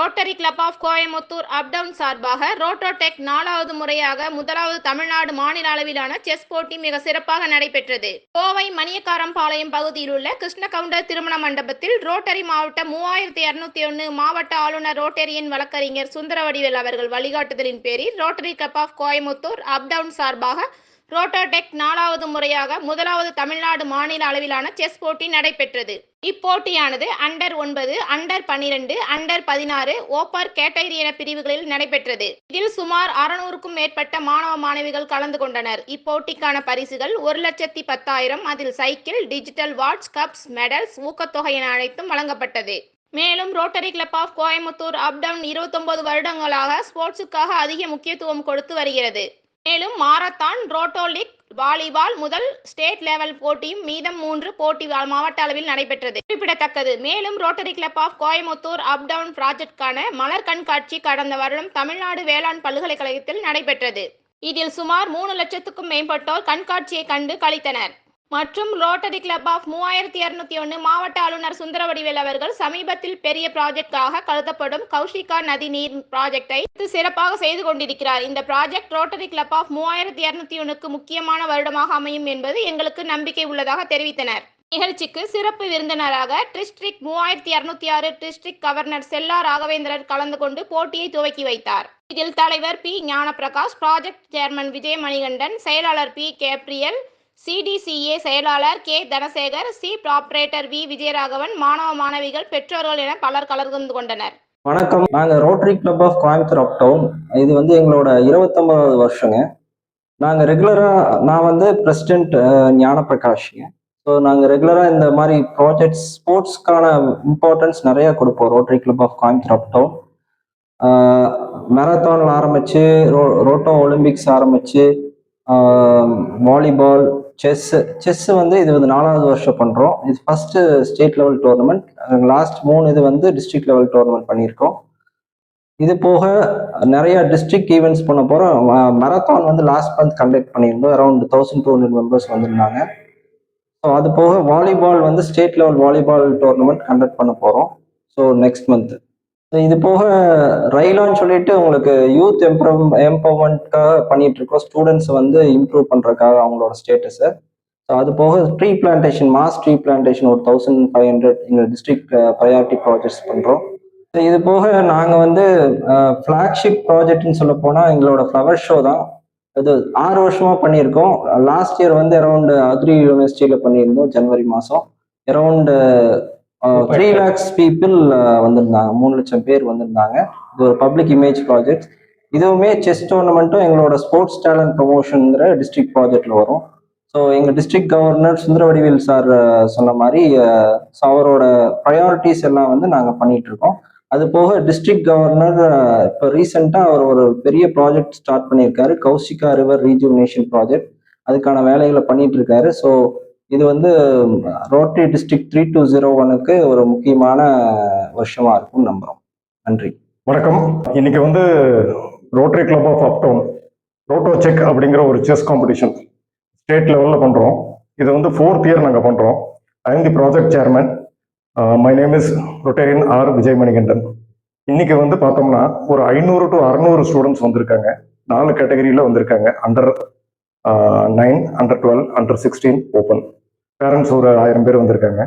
Rotary club of Coimbatore uptown சார்பாக ரோட்டோடெக் நாலாவது முறையாக முதலாவது தமிழ்நாடு மாநில அளவிலான செஸ் போட்டி மிக சிறப்பாக நடைபெற்றது. கோவை மணியக்காரம்பாளையம் பகுதியில் உள்ள கிருஷ்ண கவுண்டர் திருமண மண்டபத்தில் ரோட்டரி மாவட்ட மூவாயிரத்தி இருநூத்தி ஒன்று மாவட்ட ஆளுநர் ரோட்டரியின் வழக்கறிஞர் சுந்தரவடிவேல் அவர்கள் வழிகாட்டுதலின் பேரில் rotary club of Coimbatore uptown சார்பாக ரோட்டோடெக் நாலாவது முறையாக முதலாவது தமிழ்நாடு மாநில அளவிலான செஸ் போட்டி நடைபெற்றது. இப்போட்டியானது அண்டர் ஒன்பது அண்டர் பன்னிரண்டு அண்டர் பதினாறு ஓப்பர் கேட்டகரி என பிரிவுகளில் நடைபெற்றது. இதில் சுமார் அறுநூறுக்கும் மேற்பட்ட மாணவ மாணவிகள் கலந்து கொண்டனர். இப்போட்டிக்கான பரிசுகள் ஒரு லட்சத்தி பத்தாயிரம் அதில் cycle digital watch cups medals ஊக்கத்தொகை என அனைத்தும் வழங்கப்பட்டது. மேலும் rotary club of Coimbatore uptown இருபத்தொன்பது வருடங்களாக ஸ்போர்ட்ஸுக்காக அதிக முக்கியத்துவம் கொடுத்து வருகிறது. மேலும் மாரத்தான் ரோட்டோலிக் வாலிபால் முதல் ஸ்டேட் லெவல் போட்டியும் மீதம் மூன்று போட்டி மாவட்ட அளவில் நடைபெற்றது. குறிப்பிடத்தக்கது. மேலும் rotary club of Coimbatore uptown ப்ராஜெக்டுக்கான மலர் கண்காட்சி கடந்த வருடம் தமிழ்நாடு வேளாண் பல்கலைக்கழகத்தில் நடைபெற்றது. இதில் சுமார் மூணு லட்சத்துக்கும் மேம்பட்டோர் கண்காட்சியை கண்டு கழித்தனர் மற்றும் ரோட்டரி கிளப் ஆஃப் மூவாயிரத்தி இருநூத்தி ஒன்று மாவட்ட ஆளுநர் சுந்தரவடிவேல் அவர்கள் சமீபத்தில் பெரிய ப்ராஜெக்டாக கருதப்படும் கௌஷிகா நதி நீர் ப்ராஜெக்டை சிறப்பாக செய்து கொண்டிருக்கிறார். இந்த ப்ராஜெக்ட் ரோட்டரி கிளப் ஆஃப் மூவாயிரத்தி இருநூத்தி ஒன்றுக்கு முக்கியமான வருடமாக அமையும் என்பது எங்களுக்கு நம்பிக்கை உள்ளதாக தெரிவித்தனர். நிகழ்ச்சிக்கு சிறப்பு விருந்தினராக டிஸ்ட்ரிக்ட் மூவாயிரத்தி இருநூத்தி ஆறு டிஸ்ட்ரிக்ட் கவர்னர் செல்லா ராகவேந்திரர் கலந்து கொண்டு போட்டியை துவக்கி வைத்தார். இதில் தலைவர் P. Gnanaprakash project chairman Vijay Manikandan செயலாளர் பி. கேப்ரியல் சிடிசிஏ செயலாளர் K. Dhanasekar C. Operator V. Vijayaraghavan மாணவ மாணவிகள் பெற்றோர்கள் என பலர் கலந்து கொண்டனர். வணக்கம். நாங்க rotary club of Coimbatore uptown இது வந்து எங்களோட இருபத்தொன்பதாவது வருஷங்க. நாங்க ரெகுலரா நான் வந்து பிரசிடென்ட் ஞானப்பிரகாஷ்ங்க. ஸோ நாங்க ரெகுலரா இந்த மாதிரி ப்ராஜெக்ட்ஸ் ஸ்போர்ட்ஸ்க்கான இம்பார்ட்டன்ஸ் நிறைய கொடுப்போம் rotary club of Coimbatore uptown மேரத்தான்ல ரோ ரோட்டோ ஒலிம்பிக்ஸ் ஆரம்பிச்சு வாலிபால் செஸ்ஸு செஸ்ஸு வந்து இது வந்து நாலாவது வருஷம் பண்ணுறோம் இது first state level tournament last மூணு இது வந்து டிஸ்ட்ரிக்ட் லெவல் டோர்னமெண்ட் பண்ணியிருக்கோம். இது போக நிறைய டிஸ்ட்ரிக்ட் ஈவெண்ட்ஸ் பண்ண போகிறோம் மராத்தான் வந்து லாஸ்ட் மந்த் கண்டக்ட் பண்ணியிருந்தோம். Around thousand two hundred members வந்திருந்தாங்க. ஸோ அது போக வாலிபால் வந்து state level volleyball tournament conduct பண்ண போகிறோம் ஸோ நெக்ஸ்ட் மந்த்து இது போக ரயிலான்னு சொல்லிட்டு உங்களுக்கு யூத் எம்ப்ரூவ் எம்பவர்மெண்ட்காக பண்ணிட்டு இருக்கோம் ஸ்டூடெண்ட்ஸ் வந்து இம்ப்ரூவ் பண்ணுறதுக்காக அவங்களோட ஸ்டேட்டஸை ஸோ அது போக tree plantation mass tree plantation ஒரு தௌசண்ட் ஃபைவ் ஹண்ட்ரட் எங்கள் டிஸ்ட்ரிக்ட் ப்ரையாரிட்டி ப்ராஜெக்ட்ஸ் பண்ணுறோம் இது போக நாங்கள் வந்து ஃப்ளாக்ஷிப் ப்ராஜெக்ட்னு சொல்ல போனால் எங்களோட ஃப்ளவர் ஷோ தான். இது ஆறு வருஷமாக பண்ணியிருக்கோம். லாஸ்ட் இயர் வந்து அரௌண்ட் அக்ரி யூனிவர்சிட்டியில் பண்ணியிருந்தோம் ஜனவரி மாதம் அரௌண்டு த்ரீ லேக்ஸ் பீப்புள் வந்திருந்தாங்க. மூணு லட்சம் பேர் வந்திருந்தாங்க. இது ஒரு பப்ளிக் இமேஜ் ப்ராஜெக்ட் இதுவுமே செஸ் டோர்னமெண்ட்டும் எங்களோட ஸ்போர்ட்ஸ் டேலண்ட் ப்ரொமோஷனுங்கிற டிஸ்ட்ரிக்ட் ப்ராஜெக்ட்ல வரும். ஸோ எங்கள் டிஸ்ட்ரிக்ட் கவர்னர் சுந்தரவடிவேல் சார் சொன்ன மாதிரி ஸோ அவரோட ப்ரையாரிட்டிஸ் எல்லாம் வந்து நாங்கள் பண்ணிட்டு இருக்கோம். அது போக டிஸ்ட்ரிக்ட் கவர்னர் இப்போ ரீசெண்டாக அவர் ஒரு பெரிய ப்ராஜெக்ட் ஸ்டார்ட் பண்ணியிருக்காரு. கௌசிகா ரிவர் ரீஜுவனேஷன் ப்ராஜெக்ட் அதுக்கான வேலைகளை பண்ணிட்டு இருக்காரு. ஸோ இது வந்து rotary district three two zero ஒனுக்கு ஒரு முக்கியமான வருஷமா இருக்கும் நம்புறோம். நன்றி. வணக்கம். இன்னைக்கு வந்து rotary club of uptown roto check அப்படிங்கிற ஒரு செஸ் காம்படிஷன் ஸ்டேட் லெவலில் பண்ணுறோம் இது வந்து ஃபோர்த் இயர் நாங்கள் பண்ணுறோம் I the project chairman my name is rotarian R Vijay Manikandan இன்னைக்கு வந்து பார்த்தோம்னா ஒரு ஐநூறு டு அறநூறு ஸ்டூடெண்ட்ஸ் வந்திருக்காங்க. நாலு கேட்டகரியில் வந்திருக்காங்க. Under nine under twelve under sixteen open parents ஒரு ஆயிரம் பேர் வந்திருக்காங்க.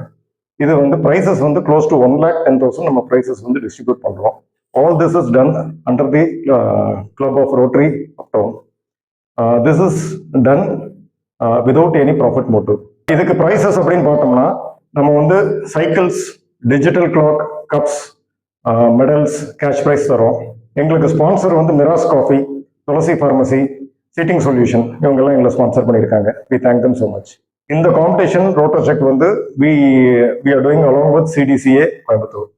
இது வந்து ப்ரைஸஸ் வந்து close to one lakh ten thousand நம்ம ப்ரைஸஸ் வந்து டிஸ்ட்ரிபியூட் பண்ணுறோம் all this is done under the club of rotary uptown this is done without any profit motive இதுக்கு ப்ரைஸஸ் அப்படின்னு பார்த்தோம்னா நம்ம வந்து cycles digital clock cups medals cash prize தரோம். எங்களுக்கு ஸ்பான்சர் வந்து Miraz coffee Tulasi pharmacy seating solution இவங்கெல்லாம் எங்களை ஸ்பான்சர் பண்ணியிருக்காங்க. We thank them so much இந்த காம்படிஷன் ரோட்டோசெக் வந்து we we are doing along with CDCA Coimbatore